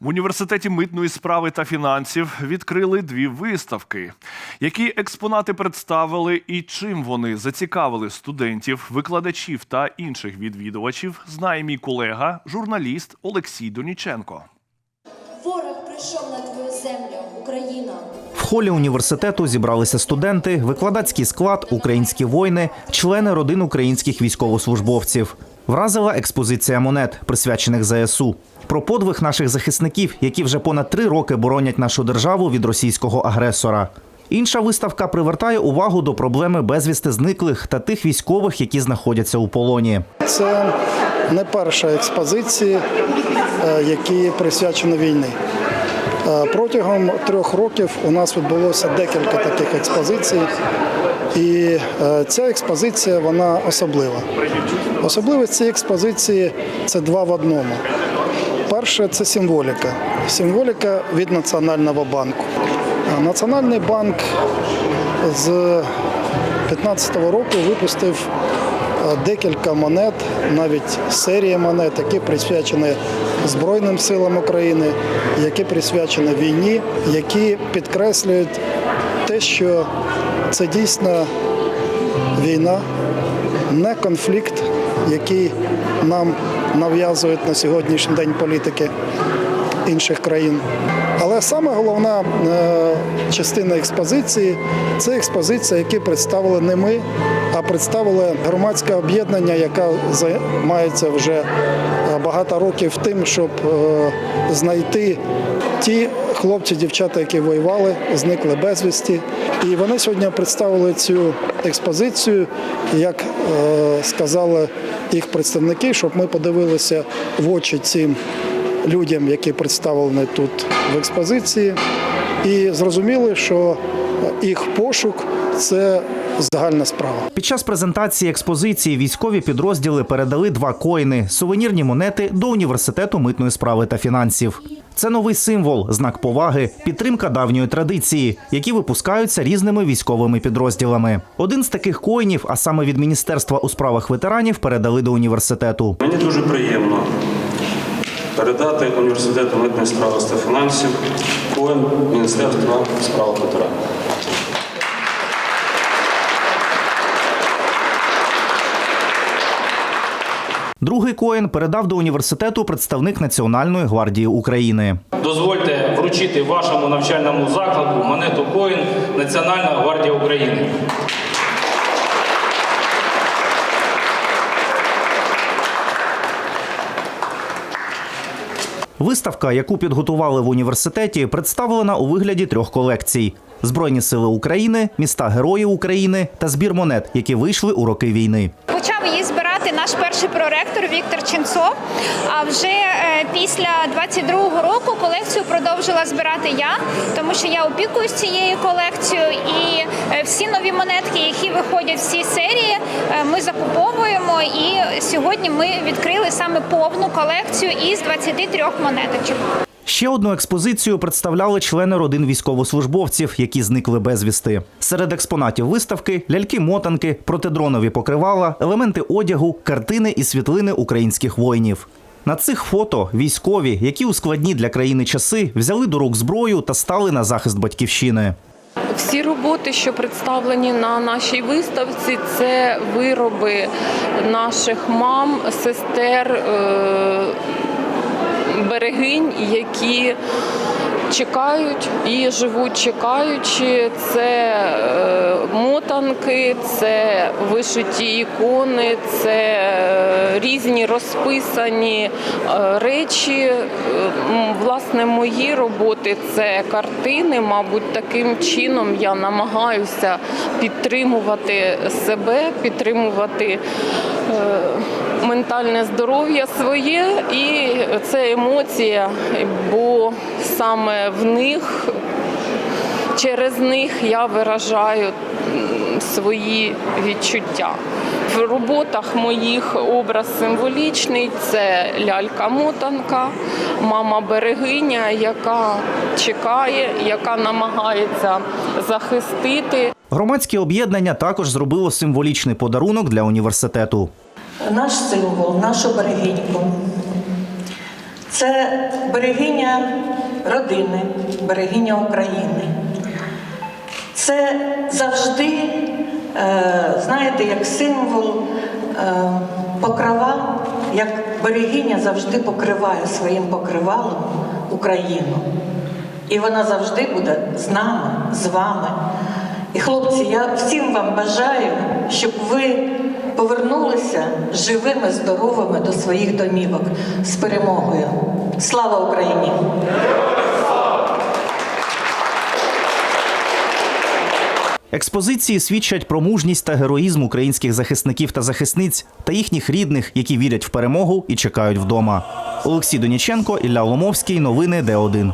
В університеті митної справи та фінансів відкрили дві виставки. Які експонати представили і чим вони зацікавили студентів, викладачів та інших відвідувачів, знає мій колега, журналіст Олексій Доніченко. Ворог прийшов на твою землю, Україна. В холі університету зібралися студенти, викладацький склад, українські воїни, члени родин українських військовослужбовців. Вразила експозиція монет, присвячених ЗСУ. Про подвиг наших захисників, які вже понад три роки боронять нашу державу від російського агресора. Інша виставка привертає увагу до проблеми безвісти зниклих та тих військових, які знаходяться у полоні. Це не перша експозиція, е, які присвячені війні. Е, Протягом трьох років у нас відбулося декілька таких експозицій, і е, ця експозиція вона особлива. Особливість цієї експозиції це два в одному. Перше це символіка. Символіка від Національного банку. Національний банк з 2015 року випустив е, декілька монет, навіть серія монет, які присвячені Збройним силам України, які присвячені війні, які підкреслюють те, що це дійсно війна, не конфлікт, який нам нав'язують на сьогоднішній день політики інших країн. Але саме головна е, частина експозиції це експозиція, які представили не ми, а представили громадське об'єднання, яке займається вже е, багато років тим, щоб е, знайти ті хлопці, дівчата, які воювали, зникли безвісті. І вони сьогодні представили цю експозицію, як е, сказали їх представники, щоб ми подивилися в очі цим людям, які представлені тут в експозиції, і зрозуміли, що їх пошук це загальна справа. Під час презентації експозиції військові підрозділи передали два коїни сувенірні монети до університету митної справи та фінансів. Це новий символ, знак поваги, підтримка давньої традиції, які випускаються різними військовими підрозділами. Один з таких коїнів, а саме від міністерства у справах ветеранів, передали до університету. Мені дуже приємно передати університету митної справи та фінансів коїн Міністерства справ ветеранів. Другий коїн передав до університету представник Національної гвардії України. Дозвольте вручити вашому навчальному закладу монету Коін Національна гвардія України. Виставка, яку підготували в університеті, представлена у вигляді трьох колекцій: Збройні сили України, міста Герої України та збір монет, які вийшли у роки війни. Почав її збирати наш перший проректор Віктор Ченцов. А вже е, після 22-го року колекцію продовжила збирати я, тому що я опікуюсь цією колекцією, і е, всі нові монетки, які виходять в цій серії, е, ми закуповуємо. І сьогодні ми відкрили саме повну колекцію із 23 монеточок. Ще одну експозицію представляли члени родин військовослужбовців, які зникли безвісти. Серед експонатів виставки ляльки-мотанки, протидронові покривала, елементи одягу, картини і світлини українських воїнів. На цих фото військові, які у складні для країни часи взяли до рук зброю та стали на захист батьківщини. Всі роботи, що представлені на нашій виставці, це вироби наших мам, сестер, е, берегинь, які чекають і живуть чекаючи. Це е, мотанки, це вишиті ікони, це е, різні розписані е, речі. Власне, мої роботи це картини. Мабуть, таким чином я намагаюся підтримувати себе, підтримувати ментальне здоров'я своє, і це емоція, бо саме в них через них я виражаю свої відчуття. В роботах моїх образ символічний це лялька-мотанка, мама берегиня, яка чекає, яка намагається захистити. Громадське об'єднання також зробило символічний подарунок для університету. Наш символ, нашу берегиньку. Це берегиня родини, берегиня України. Це завжди, е, знаєте, як символ е, покрова, як берегиня завжди покриває своїм покривалом Україну. І вона завжди буде з нами, з вами. І хлопці, я всім вам бажаю, щоб ви повернулися живими, здоровими до своїх домівок з перемогою. Слава Україні! Експозиції свідчать про мужність та героїзм українських захисників та захисниць та їхніх рідних, які вірять в перемогу і чекають вдома. Олексій Доніченко, Ілля Ломовський. Новини Д1.